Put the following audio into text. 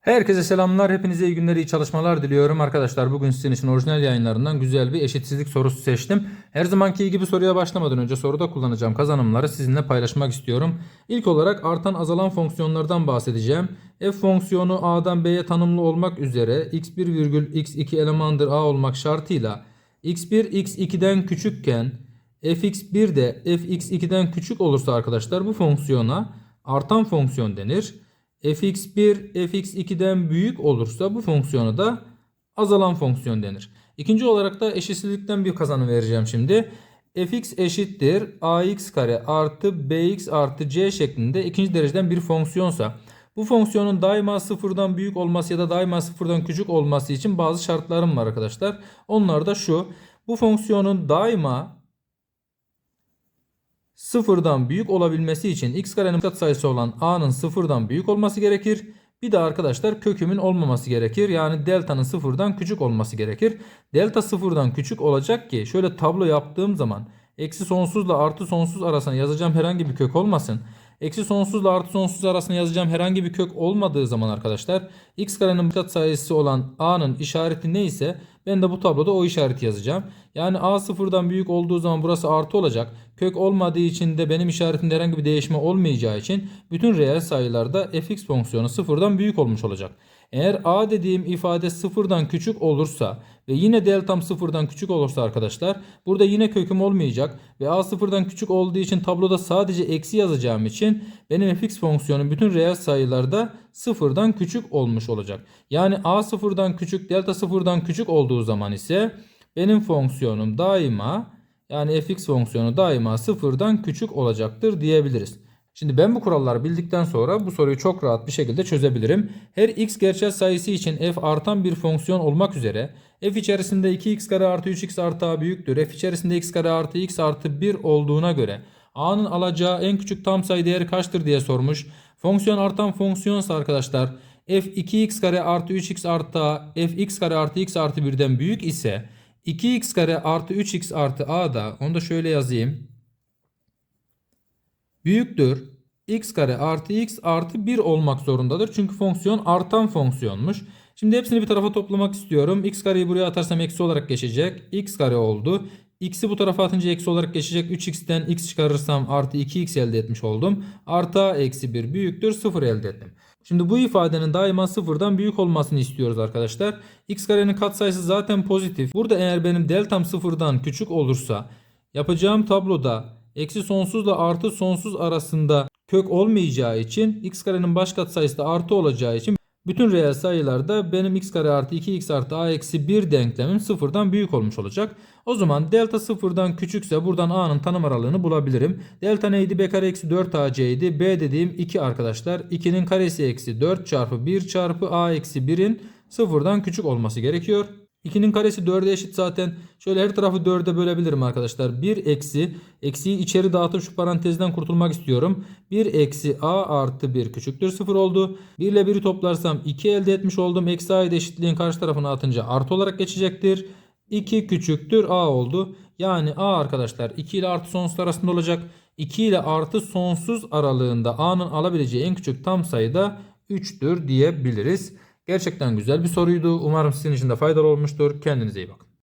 Herkese selamlar. Hepinize iyi günler, iyi çalışmalar diliyorum. Arkadaşlar bugün sizin için orijinal yayınlarından güzel bir eşitsizlik sorusu seçtim. Her zamanki gibi soruya başlamadan önce soruda kullanacağım kazanımları sizinle paylaşmak istiyorum. İlk olarak artan azalan fonksiyonlardan bahsedeceğim. F fonksiyonu A'dan B'ye tanımlı olmak üzere x1 virgül x2 elemandır A olmak şartıyla x1 x2'den küçükken fx1 de fx2'den küçük olursa arkadaşlar bu fonksiyona artan fonksiyon denir fx1 fx2'den büyük olursa bu fonksiyona da azalan fonksiyon denir. İkinci olarak da eşitsizlikten bir kazanım vereceğim şimdi. fx eşittir ax kare artı bx artı c şeklinde ikinci dereceden bir fonksiyonsa bu fonksiyonun daima sıfırdan büyük olması ya da daima sıfırdan küçük olması için bazı şartlarım var arkadaşlar. Onlar da şu. Bu fonksiyonun daima sıfırdan büyük olabilmesi için x karenin katsayısı olan a'nın sıfırdan büyük olması gerekir. Bir de arkadaşlar kökümün olmaması gerekir. Yani delta'nın sıfırdan küçük olması gerekir. Delta sıfırdan küçük olacak ki şöyle tablo yaptığım zaman eksi sonsuzla artı sonsuz arasına yazacağım herhangi bir kök olmasın. Eksi sonsuzla artı sonsuz arasına yazacağım herhangi bir kök olmadığı zaman arkadaşlar x karenin katsayısı olan a'nın işareti neyse ben de bu tabloda o işareti yazacağım. Yani a sıfırdan büyük olduğu zaman burası artı olacak. Kök olmadığı için de benim işaretimde herhangi bir değişme olmayacağı için bütün reel sayılarda fx fonksiyonu sıfırdan büyük olmuş olacak. Eğer a dediğim ifade sıfırdan küçük olursa ve yine deltam sıfırdan küçük olursa arkadaşlar burada yine köküm olmayacak ve a sıfırdan küçük olduğu için tabloda sadece eksi yazacağım için benim fx fonksiyonum bütün reel sayılarda sıfırdan küçük olmuş olacak. Yani a sıfırdan küçük delta sıfırdan küçük olduğu zaman ise benim fonksiyonum daima yani fx fonksiyonu daima sıfırdan küçük olacaktır diyebiliriz. Şimdi ben bu kuralları bildikten sonra bu soruyu çok rahat bir şekilde çözebilirim. Her x gerçel sayısı için f artan bir fonksiyon olmak üzere f içerisinde 2x kare artı 3x artı a büyüktür. f içerisinde x kare artı x artı 1 olduğuna göre a'nın alacağı en küçük tam sayı değeri kaçtır diye sormuş. Fonksiyon artan fonksiyonsa arkadaşlar f 2x kare artı 3x artı a f x kare artı x artı 1'den büyük ise 2x kare artı 3x artı a da onu da şöyle yazayım büyüktür x kare artı x artı 1 olmak zorundadır. Çünkü fonksiyon artan fonksiyonmuş. Şimdi hepsini bir tarafa toplamak istiyorum. x kareyi buraya atarsam eksi olarak geçecek. x kare oldu. x'i bu tarafa atınca eksi olarak geçecek. 3x'ten x çıkarırsam artı 2x elde etmiş oldum. Artı eksi 1 büyüktür 0 elde ettim. Şimdi bu ifadenin daima sıfırdan büyük olmasını istiyoruz arkadaşlar. x karenin katsayısı zaten pozitif. Burada eğer benim deltam sıfırdan küçük olursa yapacağım tabloda eksi sonsuzla artı sonsuz arasında kök olmayacağı için x karenin baş katsayısı da artı olacağı için bütün reel sayılarda benim x kare artı 2x artı a eksi 1 denklemim sıfırdan büyük olmuş olacak. O zaman delta sıfırdan küçükse buradan a'nın tanım aralığını bulabilirim. Delta neydi? b kare eksi 4 ac idi. b dediğim 2 arkadaşlar. 2'nin karesi eksi 4 çarpı 1 çarpı a eksi 1'in sıfırdan küçük olması gerekiyor. 2'nin karesi 4'e eşit zaten. Şöyle her tarafı 4'e bölebilirim arkadaşlar. 1 eksi. Eksiyi içeri dağıtıp şu parantezden kurtulmak istiyorum. 1 eksi a artı 1 küçüktür 0 oldu. 1 ile 1'i toplarsam 2 elde etmiş oldum. Eksi a'yı da eşitliğin karşı tarafına atınca artı olarak geçecektir. 2 küçüktür a oldu. Yani a arkadaşlar 2 ile artı sonsuz arasında olacak. 2 ile artı sonsuz aralığında a'nın alabileceği en küçük tam sayı da 3'tür diyebiliriz. Gerçekten güzel bir soruydu. Umarım sizin için de faydalı olmuştur. Kendinize iyi bakın.